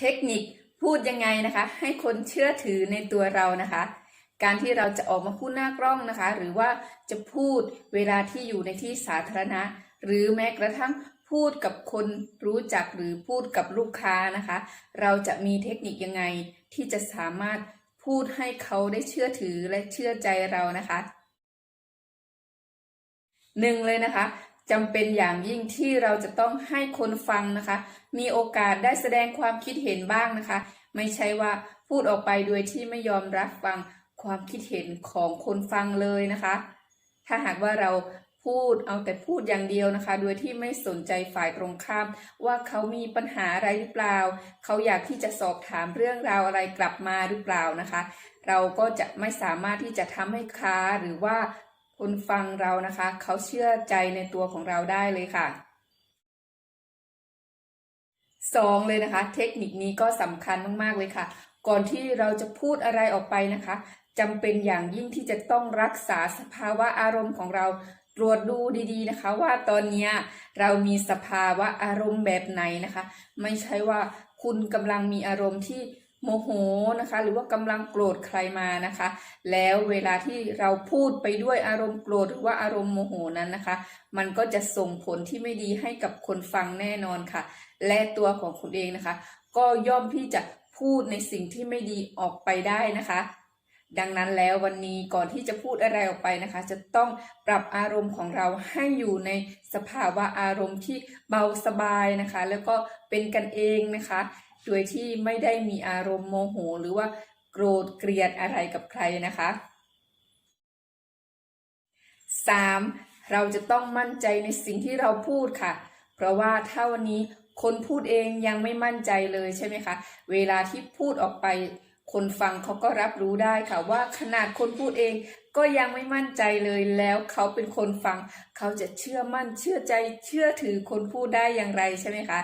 เทคนิคพูดยังไงนะคะ ให้คนเชื่อถือในตัวเรานะคะ การที่เราจะออกมาพูดหน้ากล้องนะคะ หรือว่าจะพูดเวลาที่อยู่ในที่สาธารณะ หรือแม้กระทั่งพูดกับคนรู้จักหรือพูดกับลูกค้านะคะ เราจะมีเทคนิคยังไงที่จะสามารถพูดให้เขาได้เชื่อถือและเชื่อใจเรานะคะหนึ่งเลยนะคะ จำเป็นอย่างยิ่งที่เราจะต้องให้คนฟังนะคะ มีโอกาสได้แสดงความคิดเห็นบ้างนะคะ ไม่ใช่ว่าพูดออกไปโดยที่ไม่ยอมรับฟังความคิดเห็นของคนฟังเลยนะคะ ถ้าหากว่าเราพูดเอาแต่พูดอย่างเดียวนะคะ โดยที่ไม่สนใจฝ่ายตรงข้าม ว่าเขามีปัญหาอะไรหรือเปล่า เขาอยากที่จะสอบถามเรื่องราวอะไรกลับมาหรือเปล่านะคะ เราก็จะไม่สามารถที่จะทำให้ค้าหรือว่า คนฟังเรานะคะ เขาเชื่อใจในตัวของเราได้เลยค่ะสองเลยนะคะ เทคนิคนี้ก็สำคัญมากๆเลยค่ะ ก่อนที่เราจะพูดอะไรออกไปนะคะจำเป็นอย่างยิ่งที่จะต้องรักษาสภาวะอารมณ์ของเราตรวจดูดีๆนะคะ ว่าตอนนี้เรามีสภาวะอารมณ์แบบไหนนะคะ ไม่ใช่ว่าคุณกำลังมีอารมณ์ที่ โมโหนะคะ หรือว่ากำลังโกรธใครมานะคะ แล้วเวลาที่เราพูดไปด้วยอารมณ์โกรธหรือว่าอารมณ์โมโหนั้นนะคะ มันก็จะส่งผลที่ไม่ดีให้กับคนฟังแน่นอนค่ะ และตัวของคุณเองนะคะ ก็ย่อมที่จะพูดในสิ่งที่ไม่ดีออกไปได้นะคะดังนั้นแล้ววันนี้ก่อนที่จะพูดอะไรออกไปนะคะ จะต้องปรับอารมณ์ของเราให้อยู่ในสภาวะอารมณ์ที่เบาสบายนะคะ แล้วก็เป็นกันเองนะคะ โดยที่ไม่ได้มีอารมณ์โมโห หรือว่าโกรธเกลียดอะไรกับใครนะคะ 3. เราจะต้องมั่นใจในสิ่งที่เราพูดค่ะ เพราะว่าถ้าวันนี้คนพูดเองยังไม่มั่นใจเลยใช่ไหมคะ เวลาที่พูดออกไป คนฟังเขาก็รับรู้ได้ค่ะ ว่าขนาดคนพูดเองก็ยังไม่มั่นใจเลยแล้วเขาเป็นคนฟัง เขาจะเชื่อมั่นเชื่อใจเชื่อถือคนพูดได้อย่างไรใช่ไหมคะ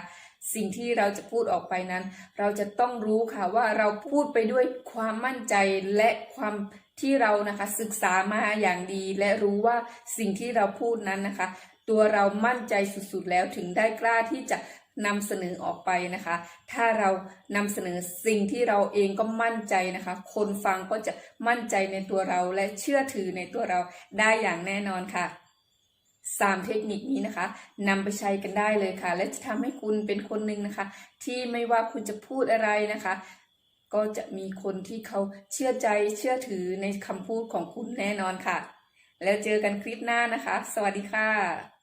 สิ่งที่เราจะพูดออกไปนั้น เราจะต้องรู้ค่ะว่าเราพูดไปด้วยความมั่นใจและความที่เรานะคะศึกษามาอย่างดี และรู้ว่าสิ่งที่เราพูดนั้นนะคะ ตัวเรามั่นใจสุดๆแล้วถึงได้กล้าที่จะนำเสนอออกไปนะคะ ถ้าเรานำเสนอสิ่งที่เราเองก็มั่นใจนะคะ คนฟังก็จะมั่นใจในตัวเราและเชื่อถือในตัวเราได้อย่างแน่นอนค่ะ สามเทคนิคนี้นะคะนำไปใช้กันได้เลยค่ะ และจะทำให้คุณเป็นคนหนึ่งนะคะ ที่ไม่ว่าคุณจะพูดอะไรนะคะ ก็จะมีคนที่เขาเชื่อใจเชื่อถือในคำพูดของคุณแน่นอนค่ะ แล้วเจอกันคลิปหน้านะคะ สวัสดีค่ะ